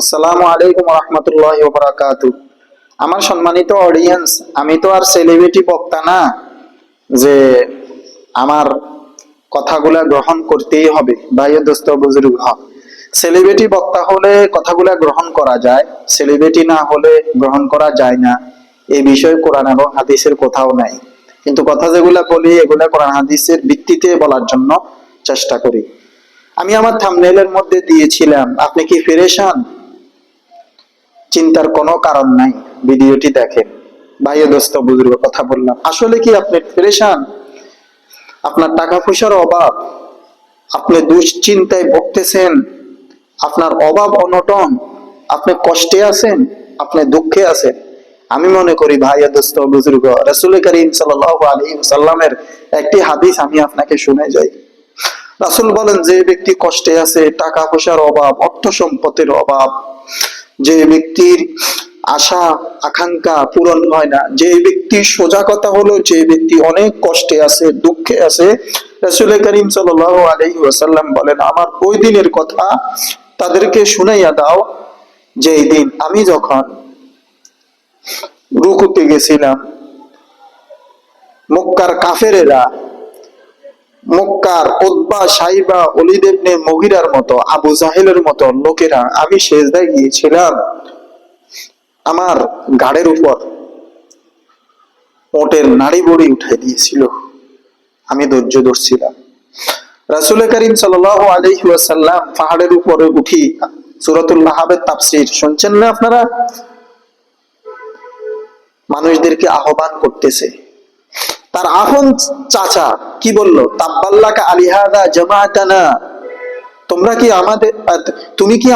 আসসালামু আলাইকুম রহমতুল্লাহ বারাকাতু আমার সম্মানিত অডিয়েন্স আমি তো আর সেলিব্রিটি বক্তা না, যে আমার কথাগুলা গ্রহণ করতেই হবে। ভাই দোস্ত, বুজুর্গ সেলিব্রিটি বক্তা হলে কথাগুলা গ্রহণ করা যায় সেলিব্রিটি না হলে গ্রহণ করা যায় না। এই বিষয়ে কোরআন এবং হাদিসের কোথাও নাই। কিন্তু কথা যেগুলা বলি, এগুলা কোরআন হাদিসের ভিত্তিতে বলার জন্য চেষ্টা করি। আমি আমার থামনেলের মধ্যে দিয়েছিলাম। আপনি কি ফিরেশান চিন্তার কোনো কারণ নাই। ভিডিওটি দেখেন। ভাইয়ে দোস্ত, বুজুর্গ, কথা বললাম। আসলে কি আপনি ফিরেশান আপনার টাকা পয়সার অভাব, আপনি দুশ্চিন্তায় ভুগতেছেন, আপনার অভাব অনটন, আপনি কষ্টে আছেন, আপনি দুঃখে আছেন। আমি মনে করি ভাইয়া দোস্ত, বুজুর্গ, রসুল করিম সাল্লাহ আলী সাল্লামের একটি হাদিস আমি আপনাকে শুনে যাই। রাসুল বলেন, যে ব্যক্তি কষ্টে আছে টাকা পয়সার অভাব অর্থ সম্পত্তির অভাব যে ব্যক্তির আশা, আকাঙ্ক্ষা পূরণ হয় না, যে ব্যক্তি সোজা কথা হলো, যে ব্যক্তি অনেক কষ্টে আছে, দুঃখে আছে, রাসুল করিম সাল আলহি ওয়াসাল্লাম বলেন, আমার ওই দিনের কথা তাদেরকে শুনাইয়া দাও যে দিন আমি যখন রুকুতে গেছিলাম, মক্কার কাফেরেরা মক্কার ওদ্বা সাইবা অলিদেবনে মহিরার মতো, আবু জাহেলের মতো লোকেরা আমি সেজদায় গিয়েছিলাম আমার গাড়ের উপর। ওটের নাড়ি বড়ি উঠাই দিয়েছিল। আমি ধৈর্য ধরছিলাম। রাসুল করিম সাল আলহি ওয়াসাল্লাম পাহাড়ের উপরে উঠি সুরতুল্লাহ তাফসির শুনছেন না আপনারা? মানুষদেরকে আহ্বান করতেছে তার আহন চাচা, কি বলল? তাব্বাল্লাকা আলিহাদা জামাতানা তোমরা কি আমাদের তুমি কি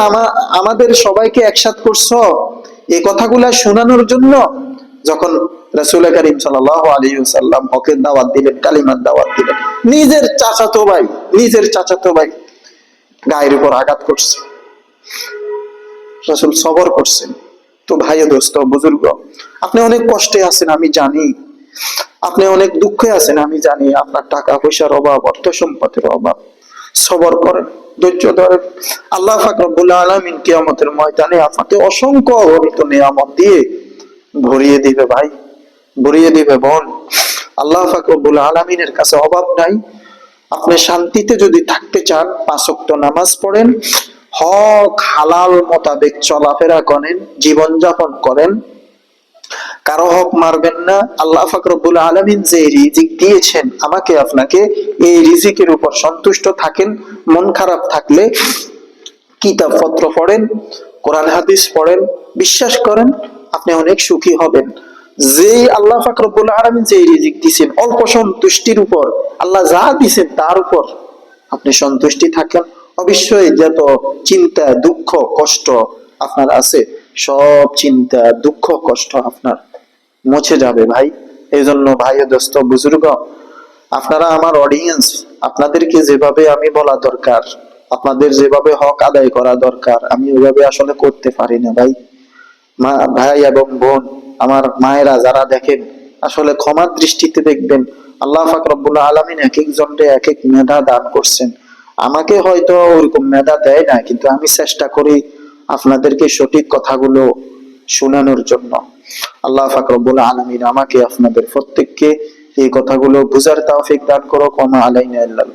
আমাদের সবাইকে একসাথ করছ এই কথাগুলা শোনানোর জন্য? যখন রাসুল করিম সাল আলী সাল্লাম হকের দাওয়াত দিলেন, কালিমার দাওয়াত দিলেন, নিজের চাচাতো ভাই, নিজের চাচাতো ভাই গায়ের উপর আঘাত করছে। রাসুল সবর করছেন। তো ভাই দোস্ত, বুজুর্গ, আপনি অনেক কষ্টে আছেন, আমি জানি। আপনি অনেক দুঃখে আছেন, আমি জানি আপনার টাকা পয়সার অভাব, অর্থ সম্পদের অভাব। সবর করেন, ধৈর্য ধরেন। আল্লাহ ফাকরুল্লাহ আলমিন কিয়ামতের ময়দানে আপনাকে অসংখ্য অগণিত নিয়ামত দিয়ে ভরিয়ে দিবে ভাই, ভরিয়ে দিবে বোন। আল্লাহ ফাকরুল আলমিনের কাছে অভাব নাই। আপনি শান্তিতে যদি থাকতে চান পাঁচক্ত নামাজ পড়েন, হক হালাল মোতাবেক চলাফেরা করেন, জীবনযাপন করেন কারও হক মারবেন না। আল্লাহ ফাকরবুল আলমিন যে রিজিক দিয়েছেন, আমাকে আপনাকে এই রিজিকের উপর সন্তুষ্ট থাকেন, মন খারাপ থাকলে কিতাব পত্র পড়েন, কোরআন হাদিস পড়েন, বিশ্বাস করেন, আপনি অনেক সুখী হবেন। যে আল্লাহ ফাকরবুল আলমিন যে রিজিক দিছেন অল্প সন্তুষ্টির উপর, আল্লাহ যা দিছেন তার উপর আপনি সন্তুষ্টি থাকেন। অবশ্যই যত চিন্তা, দুঃখ, কষ্ট আপনার আছে, সব চিন্তা, দুঃখ, কষ্ট আপনার মুছে যাবে ভাই। এই জন্য ভাই দোস্ত, বুজুর্গ, আপনারা আমার অডিয়েন্স আপনাদেরকে যেভাবে আমি বলা দরকার, আপনাদের যেভাবে হক আদায় করা দরকার, আমি ওইভাবে আসলে করতে পারি না ভাই। মা, ভাই এবং বোন, আমার মায়েরা যারা দেখেন, আসলে ক্ষমার দৃষ্টিতে দেখবেন, আল্লাহ ফাকরবুল্লাহ আলমিন এক একজনকে এক এক মেধা দান করছেন। আমাকে হয়তো ওরকম মেধা দেয় না, কিন্তু আমি চেষ্টা করি আপনাদেরকে সঠিক কথাগুলো শোনানোর জন্য। আল্লাহ ফাকরবুল আলমিন আমাকে আপনাদের প্রত্যেককে এই কথাগুলো বুঝার তাওফিক দান করো কমা আলাইনা আল্লাহ